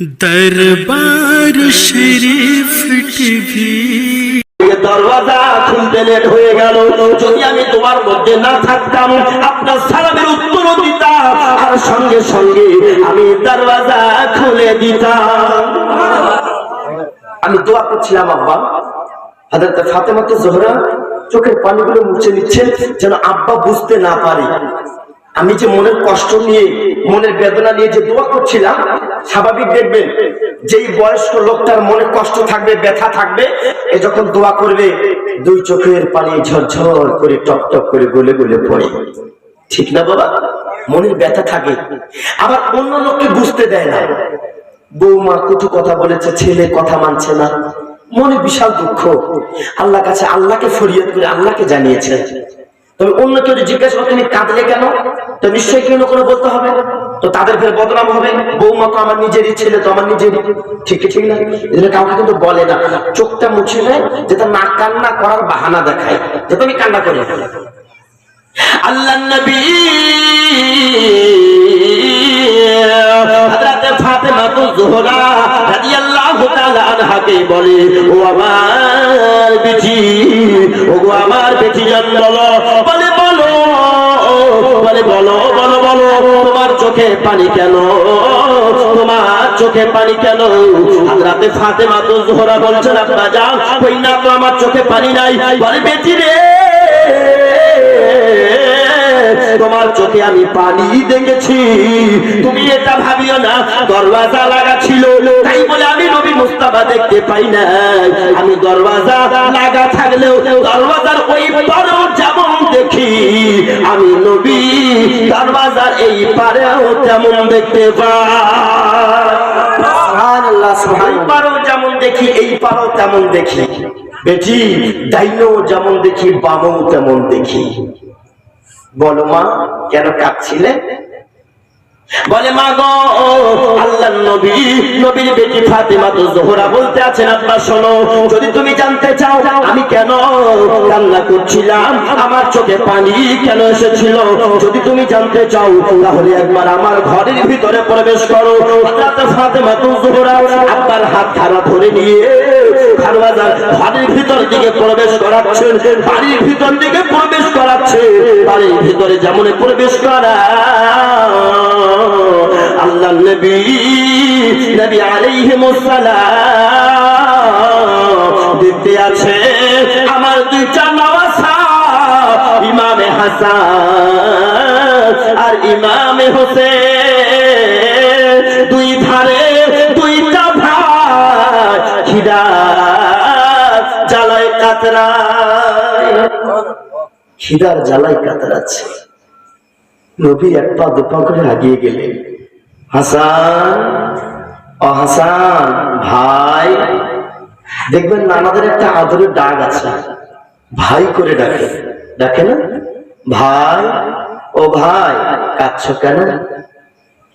দরবার শরীফ টিভি দরওয়াজা খুলতে লেট হয়ে গেল। যদি আমি তোমার মধ্যে না থাকতাম, আপনার উত্তর দিতাম। আর সঙ্গে সঙ্গে আমি দরওয়াজা খুলে দিতাম। আমি দোয়া করছিলাম, আব্বা। হাজরত ফাতেমাতে জোহরা চোখের পানিগুলো মুছে নিচ্ছেন যেন আব্বা বুঝতে না পারে। আমি যে মনের কষ্ট নিয়ে, মনের বেদনা নিয়ে যে দোয়া করছিলাম, স্বাভাবিক দেখবেন, যেই বয়স্ক লোকটার মনে কষ্ট থাকবে, ব্যথা থাকবে, এ যখন দোয়া করবে, দুই চোখের পানি ঝরঝর করে টপ টপ করে গলে গলে পড়ে। ঠিক না বাবা? মনের ব্যথা থাকে। আবার অন্য লোককে বুঝতে দেয় না। বৌমা কটু কথা বলেছে, ছেলে কথা মানছে না। মনে বিশাল দুঃখ। আল্লাহ কাছে আল্লাহকে ফরিয়াদ করে আল্লাহকে জানিয়েছেন তবে অন্য কেউ জিজ্ঞাসা করে, তুমি কাঁদলে কেন? তো নিশ্চয়ই কেউ না কোনো বলতে হবে। তো তাদের ফের বদনাম হবে। বৌমা তো আমার নিজেরই ছেলে, তো আমার নিজেরই ঠিক ঠিক না? এজন্য কাউকে কিন্তু বলে না। চোখটা মুছে নেয় যেটা না কান্না করার বাহানা দেখায়। যে তুমি কান্না করে। আল্লাহ নবী হযরতে ফাতেমা তো জোহরা রাদিয়াল্লাহু আনহাকে বলে, ও আমার বেটি ও গো আমার বেটি জান বলো, বলে বলো বলে, বলো বলো বলো তোমার চোখে পানি কেন? তোমার চোখে পানি কেন? হযরতে ফাতেমা তো জোহরা বলছেন, আব্বা যাও কই না তো আমার চোখে পানি নাই। বলে, বেটি রে তোমার চোখে আমি পানি দেখেছি। তুমি এটা ভাবিও না দরওয়াজা লাগা ছিল। তাই বলে আমি নবী মুস্তাফা দেখতে পাই না আমি দরওয়াজা লাগা থাকলেও দরওয়াজার ওই পারেও যেমন দেখি আমি নবী দরওয়াজার এই পারেও তেমন দেখতে পাই। পারো যেমন দেখি এই পারো তেমন দেখি। বেটি ডাইনো যেমন দেখি বামও তেমন দেখি। বলো মা, কেন কাঁদছিলে? বলে, মা গো, আল্লাহ নবী, নবীর বেটি ফাতেমা তো জোহরা বলতে আছেন, আব্বা, শোনো, যদি তুমি জানতে চাও, আমি কেন কান্না করছিলাম? আমার চোখে পানি কেন এসেছিল? যদি তুমি জানতে চাও, তাহলে একবার আমার ঘরের ভিতরে প্রবেশ করো। ফাতেমা তো জোহরা, আব্বার হাত খারাপ ধরে নিয়ে খারবাজার ঘরের ভিতর দিকে প্রবেশ করাচ্ছেন, বাড়ির ভিতর দিকে প্রবেশ করাচ্ছে বাড়ির ভিতরে যেমন প্রবেশ করা, আল্লাহ নবী নবী আলাইহিমুস সালাম দেখতে আছে আমার দুইটা নওয়াসা ইমামে হাসান আর ইমামে হোসেন। দুই ধারে দুইটা ভাই খিদা কাতরায়। খিদার জ্বালায় কাতরাচ্ছে। নবী এক পা দুপা করে আগিয়ে গেলেন। হাসান ও হাসান, ভাই, দেখবেন না আমাদের একটা আদরের ডাক আছে। ভাই করে ডাকে। ডাকে না? ভাই, ও ভাই, কাঁদছ কেন?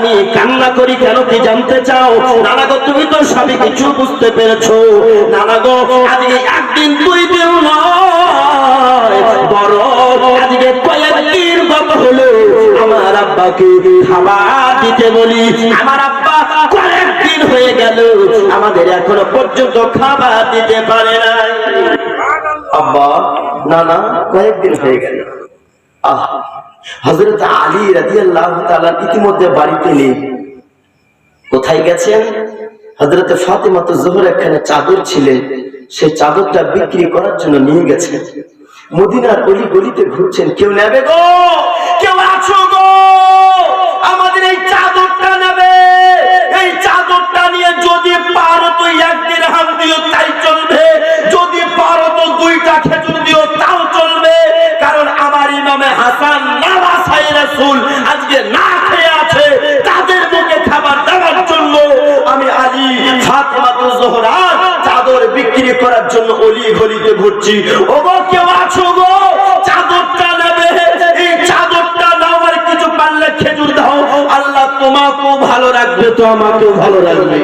আমি কান্না করি কেন কি জানতে চাও? নানা গো, তুমি তো সবই কিছু বুঝতে পেরেছ। নানা গো আজকে একদিন দুই দিন আজকে কয়েকদিন গত হলো। আমার আব্বাকে খাবার দিতে বলি, আমার আব্বা কয়েকদিন হয়ে গেল। আমাদের এখনও পর্যন্ত খাবার দিতে পারে নাই। আব্বা না না কয়েকদিন হয়ে গেল। আহ হজরত আলী রাদিয়াল্লাহু তাআলা ইতিমধ্যে বাড়িতে নেই। কোথায় গেছেন? হজরত ফাতেমা তো জোহর একখানে চাদর ছিলেন সেই চাদরটা বিক্রি করার জন্য নিয়ে গেছেন মদিনার গলি গলিতে ঘুরছেন, কেউ নেবে গো? কেউ আছো গো? আমাদের এই চাদরটা নেবে। এই চাদরটা নিয়ে যদি পারো তো একদিন হাম দিও, তাই চলবে। যদি পারো তো দুইটা খেজুর দিও, তাও চলবে। ইমামে হাসান নামাসাই রাসূল, আজকে না খেয়ে আছে, তাদের মুখে খাবার দেওয়ার জন্য আমি আলী ফাতেমা জোহরা চাদর বিক্রি করার জন্য অলি গলিতে ঘুরছি ওগো, কেউ আছো গো? রাখবে তো আমাকেও ভালো রাখবে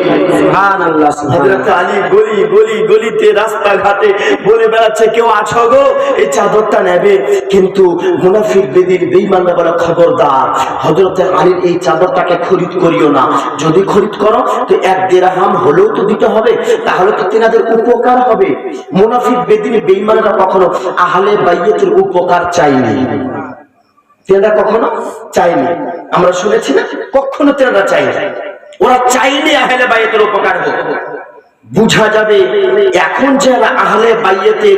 তাহলে তো তেনাদের উপকার হবে। মুনাফিক বেদির বেঈমানরা কখনো আহলে বাইয়তের উপকার চাইনি তেনারা কখনো চাইনি আমরা শুনেছি না, কখনো তেনারা চাইনি ওরা চাইনি আহলে বাইতের উপকার হোক। বুঝা যাবে এখন যারা আহলে বাইয়েতে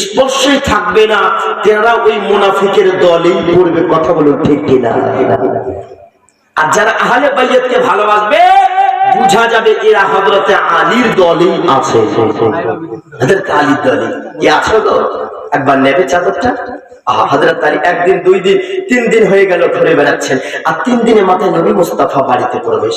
স্পর্শই থাকবে না তেনারা ওই মুনাফিকের দলেই পড়বে কথা বলুন ঠিক কিনা? আর যারা আহলে বাইয়েতকে ভালোবাসবে বুঝা যাবে এরা হযরতে আলীর দলেই আছে। আলীর দলে। কি আছো তো একবার নেবে চাদরটা? আহা, হযরত আলী একদিন দুই দিন তিন দিন হয়ে গেল ঘুরে বেড়াচ্ছেন। আর তিন দিনের মাথায় নবী মুস্তাফা বাড়িতে প্রবেশ।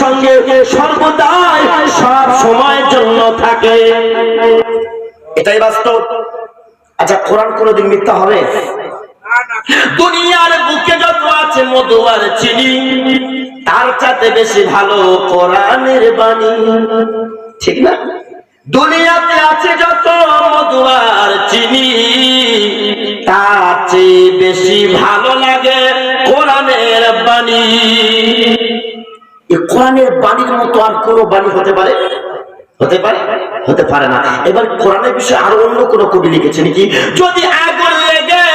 সঙ্গে সর্বদাই সব সময়ের জন্য থাকে। এটাই বাস্তব। আচ্ছা কোরআন কোনদিন মিথ্যা হবে? দুনিয়ার বুকে যত আছে মধু আর চিনি, তার চাতে বেশি ভালো কোরআনের বাণী। ঠিক না? দুনিয়াতে আছে যত মধু আর চিনি, তার চেয়ে বেশি ভালো লাগে কোরআনের বাণী। কোরআনের বাণীর মতো আর কোনো বাণী হতে পারে? হতে পারে? হতে পারে না। এবার কোরআনের বিষয়ে আরও অন্য কোনো কবি লিখেছেন কি যদি আগুন লেগে,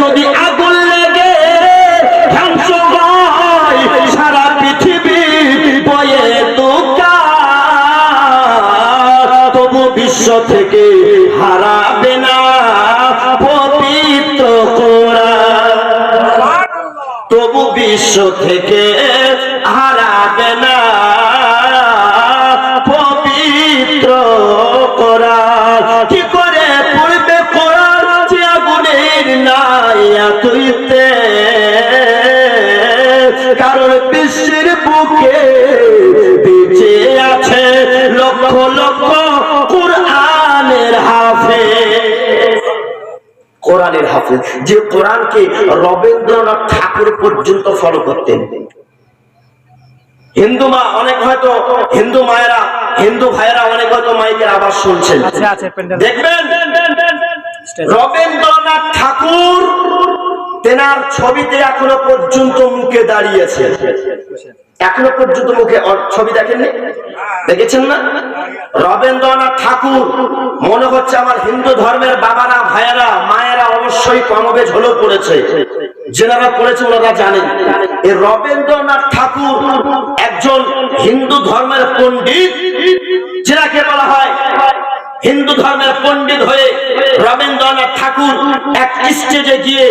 যদি আগুন লেগে, ধ্বংস হয় সারা পৃথিবী বয়ে দোকান তবু বিশ্ব থেকে হারাবে বিশ্ব থেকে হারাবে না পবিত্র কোরআন কি করে পড়বে কোরআন যে আগুনের নাই তুইতে কারণ বিশ্বের বুকে বেঁচে আছে লক্ষ লক্ষ কোরআনের হাফেজ যে কোরআনকে রবীন্দ্রনাথ ঠাকুর পর্যন্ত ফলো করতেন। হিন্দু মা অনেক হয়তো হিন্দু মায়েরা হিন্দু ভাইয়েরা অনেক হয়তো মাইকের আবার শুনছেন। আছে প্যান্ডেল দেখবেন রবীন্দ্রনাথ ঠাকুর তেনার ছবিতে এখনও পর্যন্ত মুখে দাঁড়িয়েছে। এখনও পর্যন্ত মুখে ছবি দেখেননি? দেখেছেন না? রবীন্দ্রনাথ ঠাকুর, মনে হচ্ছে আমার হিন্দু ধর্মের বাবারা, ভাইয়েরা, মায়েরা অবশ্যই কমবেজ হলেও পড়েছে। যেনারা পড়েছে ওনারা জানেন। এই রবীন্দ্রনাথ ঠাকুর একজন হিন্দু ধর্মের পণ্ডিত, যেনাকে বলা হয় হিন্দু ধর্মের পণ্ডিত হয়ে রবীন্দ্রনাথ ঠাকুর এক স্টেজে গিয়ে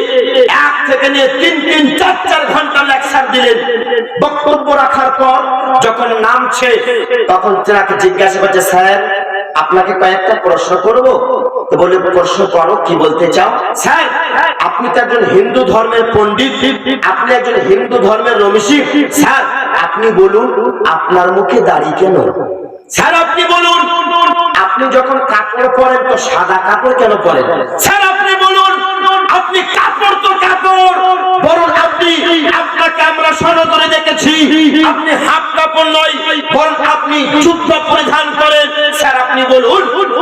এক থেকে নিয়ে তিন তিন চার চার ঘণ্টা লেকচার দিলেন। বক্তব্য রাখার পর যখন নামছে, তখন তেনাকে জিজ্ঞাসা করছে, স্যার, আপনাকে কয়েকটা প্রশ্ন করব? তো বলে, প্রশ্ন করো, কি বলতে চাও? স্যার, আপনি তো একজন হিন্দু ধর্মের পণ্ডিত, আপনি একজন হিন্দু ধর্মের রমিসি স্যার, আপনি বলুন, আপনার মুখে দাড়ি কেন? স্যার, আপনি বলুন। আপনি যখন কাপড় পরেন তো সাদা কাপড় কেন পরেন? স্যার, আপনি বলুন। আপনি কাপড় তো কাপড়। বরং আপনি আপনাকে আমরা সনদরে দেখেছি। আপনি হাফ কাপড় নয়, বরং আপনি জুব্বা পরিধান করেন। স্যার, আপনি বলুন,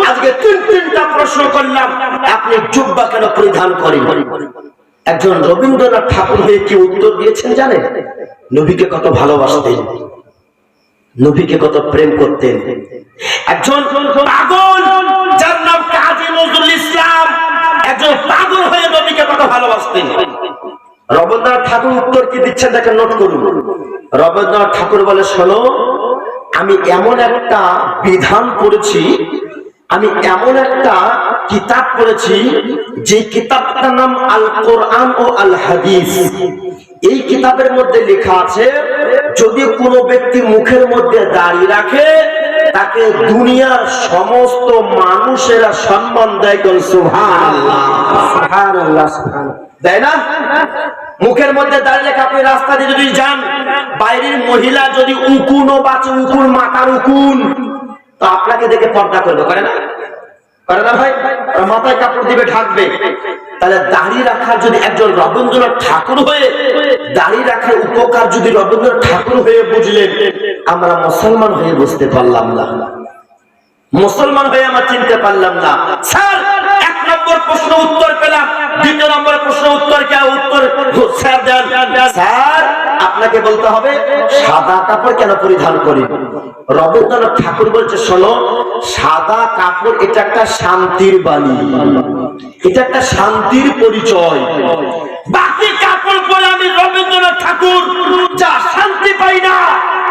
আজকে তিন তিনটা প্রশ্ন করলাম। আপনি জুব্বা কেন পরিধান করেন? একজন রবীন্দ্রনাথ ঠাকুর হয়ে কি উত্তর দিয়েছেন জানেন? নবীকে কত ভালোবাসতেন। নবীকে কত প্রেম করতেন। একজন পাগল, যার নাম কাজী নজরুল ইসলাম। একজন পাগল হয়ে নবীকে কত ভালোবাসতেন। রবীন্দ্রনাথ ঠাকুর উত্তর কি দিচ্ছেন দেখেন নোট করুন। রবীন্দ্রনাথ ঠাকুর বলে, শোনো, আমি এমন একটা বিধান করেছি, আমি এমন একটা কিতাব পড়েছি যে কিতাবটার নাম আল কোরআন ও আল হাদিস। এই কিতাবের মধ্যে লেখা আছে, যদি কোনো ব্যক্তি মুখের মধ্যে দাঁড়িয়ে রাখে, তাকে দুনিয়ার সমস্ত মানুষেরা সম্মান দেয় কোন সুবহানাল্লাহ। দেয় না? মুখের মধ্যে দাঁড়িয়ে রেখে আপনি রাস্তা দিয়ে যদি যান, বাইরের মহিলা যদি উকুন ও বাঁচে উকুন মাথার উকুন, তো আপনাকে দেখে পর্দা করবে, করে না? মাথায় কাপড় দিবে, ঢাকবে। তাহলে দাড়ি রাখার যদি একজন রবীন্দ্রনাথ ঠাকুর হয়ে, দাড়ি রাখার উপকার যদি রবীন্দ্রনাথ ঠাকুর হয়ে বুঝলেন, আমরা মুসলমান হয়ে বুঝতে পারলাম না। মুসলমান হয়ে আমরা চিনতে পারলাম না। স্যার নম্বর প্রশ্ন উত্তর পেলাম। দ্বিতীয় নম্বর প্রশ্ন উত্তর কে? উত্তর স্যার দেন। স্যার আপনাকে বলতে হবে সাদা কাপড় কেন পরিধান করি? রবীন্দ্রনাথ ঠাকুর বলছে শোনো সাদা কাপড় এটা একটা শান্তির বাণী। এটা একটা শান্তির পরিচয়। বাকি কাপড় পরে আমি রবীন্দ্রনাথ ঠাকুর যা শান্তি পাই না,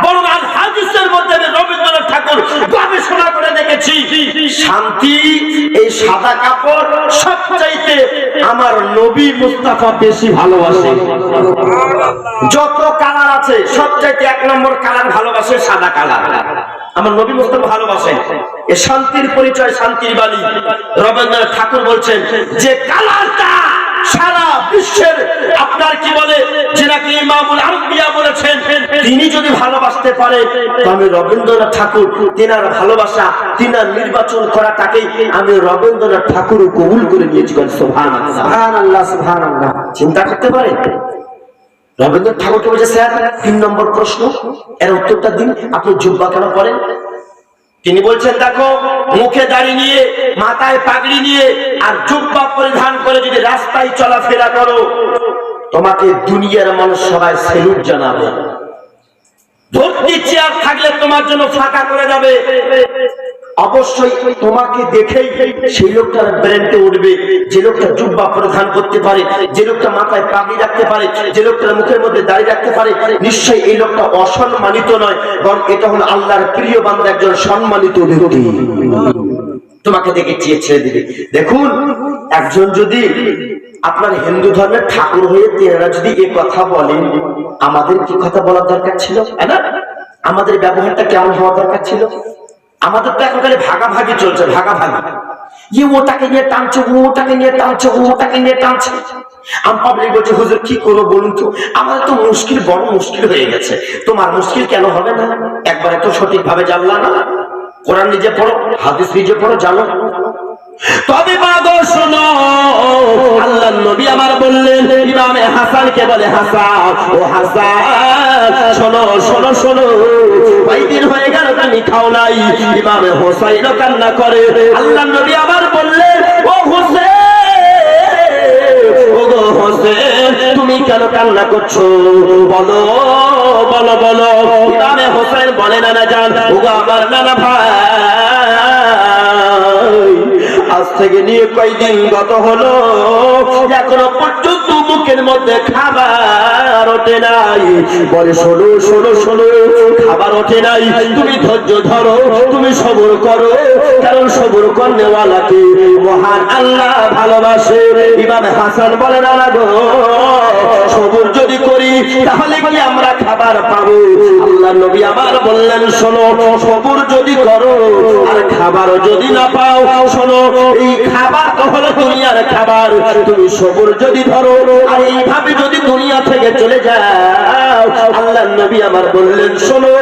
বরং আল হাদিসের মধ্যে আমি রবীন্দ্রনাথ ঠাকুর গবেষণা করে দেখেছি। শান্তি, এই সাদা কাপড় সবচাইতে আমার নবী মুস্তাফা বেশি ভালোবাসে। যত কালার আছে, সবচাইতে এক নম্বর কালার ভালোবাসে সাদা কালার। আমার নবী মুস্তাফা ভালোবাসে। এ শান্তির পরিচয়, শান্তির বাণী। রবীন্দ্রনাথ ঠাকুর বলছেন, যে কালারটা সারা বিশ্বের আপনার কি বলে? যেটাকে ইমামুল আম্বিয়া বলেছেন তিনি যদি ভালোবাসতে পারে আমি রবীন্দ্রনাথ ঠাকুর তিনার ভালোবাসা তিনার নির্বাচন করাটাকেই আমি রবীন্দ্রনাথ ঠাকুর কবুল করে নিয়েছি সুবহানাল্লাহ। সুবহানাল্লাহ সুবহানাল্লাহ। চিন্তা করতে পারে? রবীন্দ্রনাথ ঠাকুরকে বলছে স্যার তিন নম্বর প্রশ্ন এর উত্তরটা দিন আপনি জুব্বা কেন পড়েন? তিনি বলছেন, দেখো, মুখে দাড়ি নিয়ে, মাথায় পাগড়ি নিয়ে আর জুব্বা পরিধান করে যদি রাস্তায় চলাফেরা করো, তোমাকে দুনিয়ার মানুষ সবাই সেলুট জানাবে। ভর্তি চেয়ার থাকলে তোমার জন্য ফাঁকা করে যাবে। অবশ্যই তোমাকে দেখেই সেই লোকটার ব্রেনতে উঠবে। যে লোকটা জুব্বা প্রধান করতে পারে, যে লোকটা মাথায় পাগড়ি রাখতে পারে, যে লোকটার মুখের মধ্যে দাড়ি রাখতে পারে, নিশ্চয়ই এই লোকটা অসম্মানিত নয়, বরং এটা হলো আল্লাহর প্রিয় বান্ধব একজন সম্মানিত ব্যক্তি। তোমাকে দেখে চেয়ে ছেড়ে দিবে। দেখুন, একজন যদি আপনার হিন্দু ধর্মের ঠাকুর হয়ে তেনারা যদি এ কথা বলেন, আমাদের কি কথা বলার দরকার ছিল? তাই না? আমাদের ব্যবহারটা কেমন হওয়া দরকার ছিল? আমাদের তো এখন খালি ভাগাভাগি চলছে, ভাগাভাগি। ইয়ে ওটাকে নিয়ে টানছে ও ওটাকে নিয়ে টানছে ও ওটাকে নিয়ে টানছে। আমি পাবলিক বলছে, হুজুর, কি করব বলুন তো? আমাদের তো মুশকিল, বড় মুশকিল হয়ে গেছে। তোমার মুশকিল কেন হবে না? একবারে তো সঠিক ভাবে জানলা না? কোরআন নিজে পড়ো, হাদিস নিজে পড়ো, জানো? তবে নবী আমার বললেন, ইমামে হাসানকে বলে, হাসান, ও হাসান, শোনো শোনো শোনো, কয়দিন হয়ে গেল তুমি খাও নাই, ইমামে হোসাইনও কান্না করে। আল্লাহ নবী আবার বললেন, ও হোসেন ও হোসেন, তুমি কেন কান্না করছ? বলো বলো বলো। ইমামে হোসেন বলে, নানা জান ও আমার নানা ভাই আজ থেকে নিয়ে কয়দিন গত হলো, এখনও পর্যন্ত মুখের মধ্যে খাবার ওঠে নাই। বলে, শোনো শোনো শোনো, খাবার ওঠে নাই। তুমি ধৈর্য ধরো, তুমি সবর করো, কারণ সবর করনেওয়ালাকে মহান আল্লাহ ভালোবাসে। ইমাম হাসান বলে না গো, সবর তাহলে কি আমরা খাবার পাবো? আল্লাহ নবী আবার বললেন, শোনো, সবর যদি করো আর খাবার যদি না পাও, শোনো, এই খাবার তো হলো দুনিয়ার খাবার। তুমি সবর যদি ধরো আর এইভাবে যদি দুনিয়া থেকে চলে যাও, আল্লাহ নবী আমার বললেন, শোনো,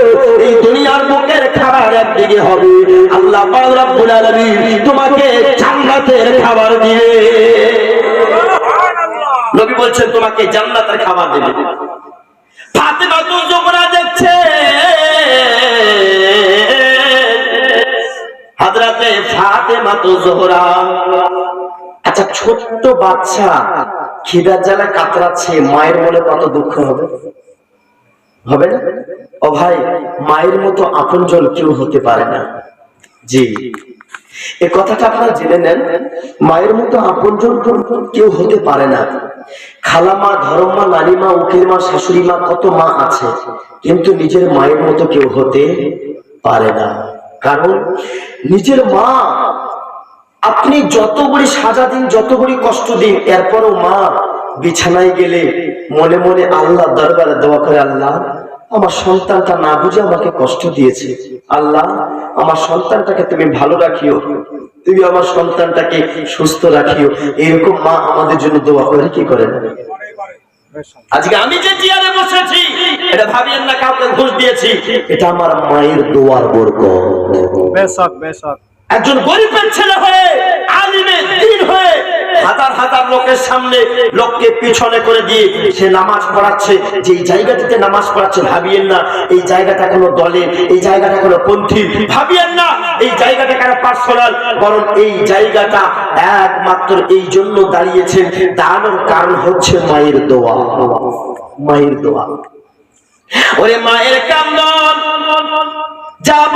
এই দুনিয়ার বুকের খাবার একদিকে হবে। আল্লাহ রব্বুল আলামিন তোমাকে জান্নাতের খাবার দিবে নবী বলছেন, তোমাকে জান্নাতের খাবার দেবে। ফাতেমা তো যমুনা দেখছে। হাজরাতে ফাতেমা তো জোহরা। আচ্ছা ছোট্ট বাচ্চা খিদার জ্বালা কাতরাচ্ছে, মায়ের মনে কত দুঃখ হবে। হবে না? ও ভাই, মায়ের মতো আপনজন কেউ হতে পারে না। জি। এ কথাটা আপনারা জেনে নেন, মায়ের মতো আপনজন কেউ হতে পারে না। খালামা ধরমমা নানিমা উকিল মা শাশুড়ি মা কত মা আছে, কিন্তু নিজের মায়ের মতো কেউ হতে পারে না। কারণ নিজের মা, আপনি যত বড়ি সাজা দিন যত বড়ি কষ্ট দিন, এরপরও মা বিছানায় গেলে মনে মনে আল্লাহ দরবারে দোয়া করে, আল্লাহ, আমার সন্তানটা না বুঝে আমাকে কষ্ট দিয়েছে। আল্লাহ আমার সন্তানটাকে তুমি ভালো রাখিও। তুমি আমার সন্তানটাকে সুস্থ রাখিও। এরকম মা আমাদের জন্য দোয়া করে কি করে? না আজকে আমি যে চেয়ারে বসেছি এটা ভাবিয়েন না কাউকে ঘুষ দিয়েছি। এটা আমার মায়ের দোয়ার বরকত। বেশক বেশক একজন গরিবের ছেলে হয়ে আলিমের দিন হয়ে হাজার লোকের সামনে লোককে পিছনে করে দিয়ে সে নামাজ পড়াচ্ছে। যে জায়গাটিতে নামাজ পড়াচ্ছে, ভাবিয়েন না, এই জায়গাটা কোনো দলের এই জায়গাটা কোনো পন্থী। ভাবিয়েন না, এই জায়গাটা কারও পার্সোনাল? বরং এই জায়গাটা একমাত্র এই জন্য দাঁড়িয়েছেন দাঁড়ানোর কারণ হচ্ছে মায়ের দোয়া। মায়ের দোয়া। ওরে মায়ের কান্দন যাব